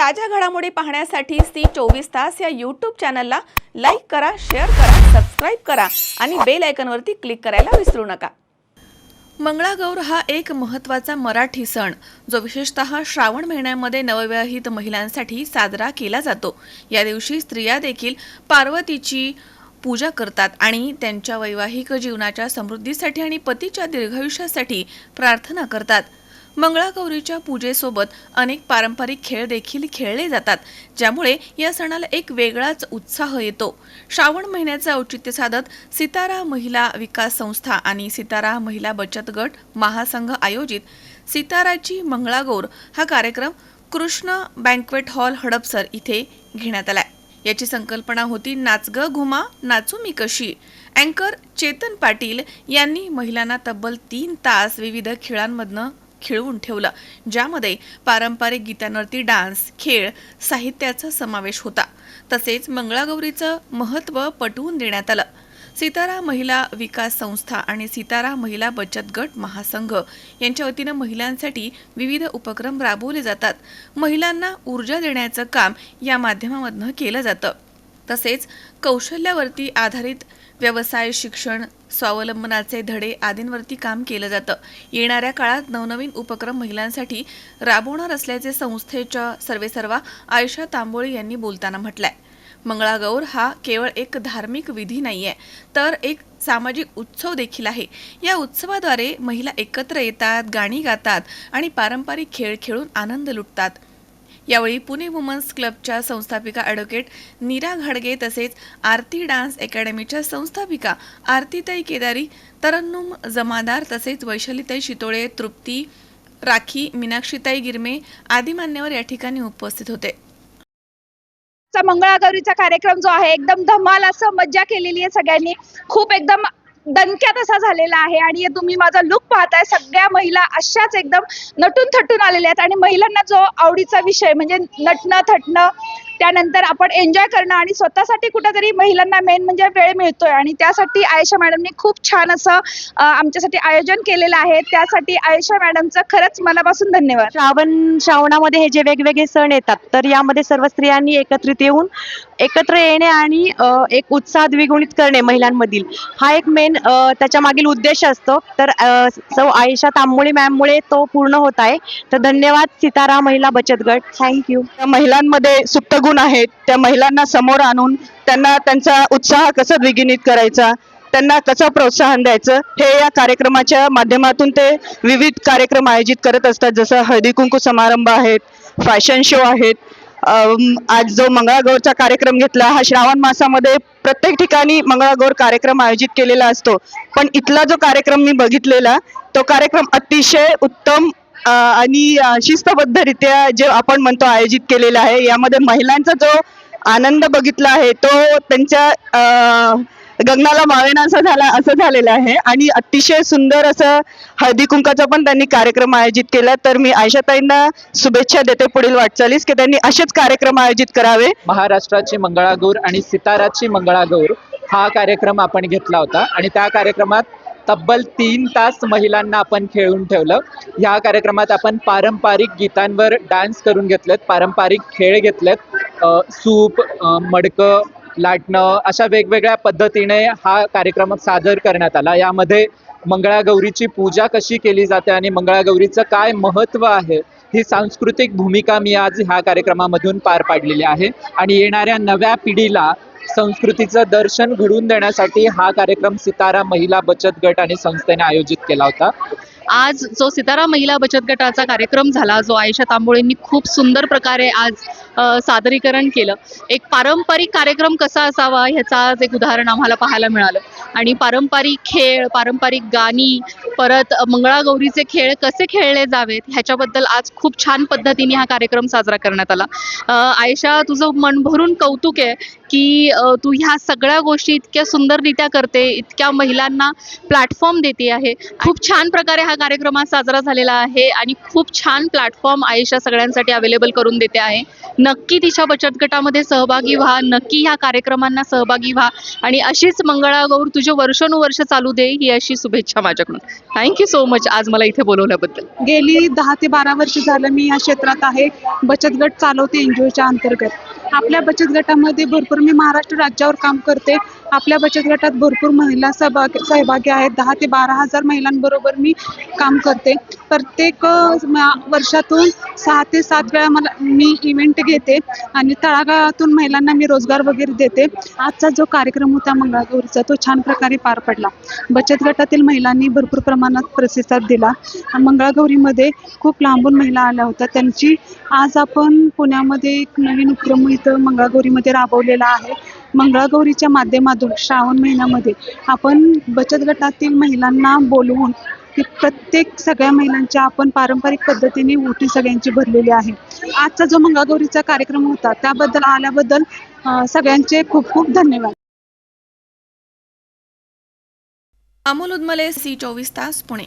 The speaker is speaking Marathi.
ताज्या घडामोडी पाहण्यासाठी सी चोवीस तास या यूट्यूब चॅनलला लाईक करा शेअर करा सबस्क्राईब करा आणि बेल आयकनवरती क्लिक करायला विसरू नका. मंगळागौर हा एक महत्त्वाचा मराठी सण जो विशेषतः श्रावण महिन्यामध्ये नवविवाहित महिलांसाठी साजरा केला जातो. या दिवशी स्त्रिया देखील पार्वतीची पूजा करतात आणि त्यांच्या वैवाहिक जीवनाच्या समृद्धीसाठी आणि पतीच्या दीर्घायुष्यासाठी प्रार्थना करतात. मंगळागौरीच्या पूजेसोबत अनेक पारंपरिक खेळ देखील खेळले जातात ज्यामुळे या सणाला एक वेगळाच उत्साह येतो. श्रावण महिन्याचं औचित्य साधत सितारा महिला विकास संस्था आणि सितारा महिला बचत गट महासंघ आयोजित सिताराची मंगळागौर हा कार्यक्रम कृष्ण बँक्वेट हॉल हडपसर इथे घेण्यात आलाय. याची संकल्पना होती नाच ग घुमा नाचू मी कशी? अँकर चेतन पाटील यांनी महिलांना तब्बल तीन तास विविध खेळांमधनं खिळवून ठेवलं ज्यामध्ये पारंपरिक गीतांवरती डान्स खेळ साहित्याचा समावेश होता. तसेच मंगळागौरीचं महत्त्व पटवून देण्यात आलं. सितारा महिला विकास संस्था आणि सितारा महिला बचत गट महासंघ यांच्या वतीनं महिलांसाठी विविध उपक्रम राबवले जातात. महिलांना ऊर्जा देण्याचं काम या माध्यमामधनं केलं जातं. तसेच कौशल्यावरती आधारित व्यवसाय शिक्षण स्वावलंबनाचे धडे आदींवरती काम केलं जातं. येणाऱ्या काळात नवनवीन उपक्रम महिलांसाठी राबवणार असल्याचे संस्थेच्या सर्वेसर्वा आयशा तांबोळी यांनी बोलताना म्हटलंय. मंगळागौर हा केवळ एक धार्मिक विधी नाही आहे तर एक सामाजिक उत्सव देखील आहे. या उत्सवाद्वारे महिला एकत्र येतात गाणी गातात आणि पारंपरिक खेळ खेळून आनंद लुटतात. यावेळी पुणे वुमन्स क्लबच्या संस्थापिका ॲडव्होकेट नीरा घाडगे तसेच आरती डान्स अकॅडमीच्या संस्थापिका आरतीताई केदारी तरन्नुम जमादार तसेच वैशालीताई शितोळे तृप्ती राखी मीनाक्षीताई गिरमे आदी मान्यवर या ठिकाणी उपस्थित होते. मंगळागौरीचा कार्यक्रम जो आहे एकदम धमाल असं मज्जा केलेली आहे सगळ्यांनी. खूप एकदम दणक्यात असा झालेला आहे आणि तुम्ही माझा लुक पाहताय. सगळ्या महिला अशाच एकदम नटून थटून आलेल्या आहेत आणि महिलांना जो आवडीचा विषय म्हणजे नटणं थटणं त्यानंतर आपण एन्जॉय करणं आणि स्वतःसाठी कुठेतरी महिलांना मेन म्हणजे वेळ मिळतोय. आणि त्यासाठी आयशा मॅडमने खूप छान असं आमच्यासाठी आयोजन केलेलं आहे. त्यासाठी आयशा मॅडमचं खरंच मनापासून धन्यवाद. श्रावण श्रावणामध्ये हे जे वेगवेगळे सण येतात तर यामध्ये सर्व स्त्रियांनी एकत्रित येऊन एकत्र येणे आणि एक उत्साह द्विगुणित करणे महिलांमधील. हा एक मेन त्याच्या मागील उद्देश असतो. तर सौ आयशा तांबोळी मॅममुळे तो पूर्ण होत आहे. तर धन्यवाद सितारा महिला बचत गट. थँक्यू महिलांमध्ये सुप्त गुण आहेत त्या महिलांना समोर आणून त्यांना त्यांचा उत्साह कसा द्विगुणित करायचा त्यांना कसं प्रोत्साहन द्यायचं हे या कार्यक्रमाच्या माध्यमातून ते विविध कार्यक्रम आयोजित करत असतात. जसं हळदी कुंकू समारंभ आहेत फॅशन शो आहेत. आज जो मंगळागौरचा कार्यक्रम घेतला हा श्रावण मासामध्ये प्रत्येक ठिकाणी मंगळागौर कार्यक्रम आयोजित केलेला असतो. पण इथला जो कार्यक्रम मी बघितलेला तो कार्यक्रम अतिशय उत्तम आणि शिस्तबद्धरित्या जे आपण म्हणतो आयोजित केलेलं आहे यामध्ये महिलांचा जो आनंद बघितला आहे तो त्यांच्या गगनाला मावेना असा झाला असं झालेलं आहे. आणि अतिशय सुंदर असं हळदी कुंकाचा पण त्यांनी कार्यक्रम आयोजित केला. तर मी आयशाताईंना शुभेच्छा देते पुढील वाटचालीस की त्यांनी असेच कार्यक्रम आयोजित करावे. महाराष्ट्राची मंगळागौर आणि सिताराची मंगळागौर हा कार्यक्रम आपण घेतला होता. आणि त्या कार्यक्रमात तब्बल तीन तास महिलांना आपण खेळून ठेवलं. ह्या कार्यक्रमात आपण पारंपरिक गीतांवर डान्स करून घेतलेत पारंपरिक खेळ घेतलेत. सूप मडकं लाटणं अशा वेगवेगळ्या पद्धतीने हा कार्यक्रम सादर करण्यात आला. यामध्ये मंगळागौरीची पूजा कशी केली जाते आणि मंगळागौरीचं काय महत्त्व आहे ही सांस्कृतिक भूमिका मी आज ह्या कार्यक्रमामधून पार पाडलेली आहे. आणि येणाऱ्या नव्या पिढीला संस्कृतीचं दर्शन घडवून देण्यासाठी हा कार्यक्रम सितारा महिला बचत गट आणि संस्थेने आयोजित केला होता. आज जो सितारा महिला बचत गटाचा कार्यक्रम झाला जो आयशा तांबोळेंनी खूप सुंदर प्रकारे आज सादरीकरण केलं. एक पारंपरिक कार्यक्रम कसा असावा ह्याचा आज एक उदाहरण आम्हाला पाहायला मिळालं. आणि पारंपरिक खेळ पारंपरिक गाणी परत मंगळागौरीचे खेळ कसे खेळले जावेत ह्याच्याबद्दल आज खूप छान पद्धतीने हा कार्यक्रम साजरा करण्यात आला. आयशा तुझं मन भरून कौतुक आहे. की तू ह्या सगळ्या गोष्टी इतक्या सुंदररित्या करते इतक्या महिलांना प्लॅटफॉर्म देते आहे. खूप छान प्रकारे हा कार्यक्रम आज साजरा झालेला आहे आणि खूप छान प्लॅटफॉर्म आयुष्या सगळ्यांसाठी अवेलेबल करून देते आहे. नक्की तिच्या बचत गटामध्ये सहभागी व्हा नक्की ह्या कार्यक्रमांना सहभागी व्हा आणि अशीच मंगळागौर तुझे वर्षानुवर्ष चालू दे ही अशी शुभेच्छा माझ्याकडून. थँक्यू सो मच आज मला इथे बोलवल्याबद्दल. गेली दहा ते बारा वर्ष झालं मी या क्षेत्रात आहे. बचत गट चालवते एनजीओच्या अंतर्गत. आपल्या बचत गटामध्ये भरपूर मी महाराष्ट्र राज्यावर काम करते. आपल्या बचत गटात भरपूर महिला सहभाग सहभागी आहेत. दहा ते बारा हजार महिलांबरोबर मी काम करते. प्रत्येक वर्षातून सहा ते सात वेळा मला मी इव्हेंट घेते आणि तळागाळातून महिलांना मी रोजगार वगैरे देते. आजचा जो कार्यक्रम होता मंगळागौरीचा तो छान प्रकारे पार पडला. बचत गटातील महिलांनी भरपूर प्रमाणात प्रतिसाद दिला. मंगळागौरीमध्ये खूप लांबून महिला आल्या होत्या. त्यांची आज आपण पुण्यामध्ये एक नवीन उपक्रम इथं मंगळागौरीमध्ये राबवलेला आहे. मंगळागौरीच्या माध्यमातून श्रावण महिन्यामध्ये आपण बचत गटातील महिलांना बोलवून की प्रत्येक सगळ्या महिलांच्या आपण पारंपरिक पद्धतीने ओटी सगळ्यांची भरलेली आहे. आजचा जो मंगळागौरीचा कार्यक्रम होता त्याबद्दल आल्याबद्दल सगळ्यांचे खूप खूप धन्यवाद. अमोल उदमले सी चोवीस तास पुणे.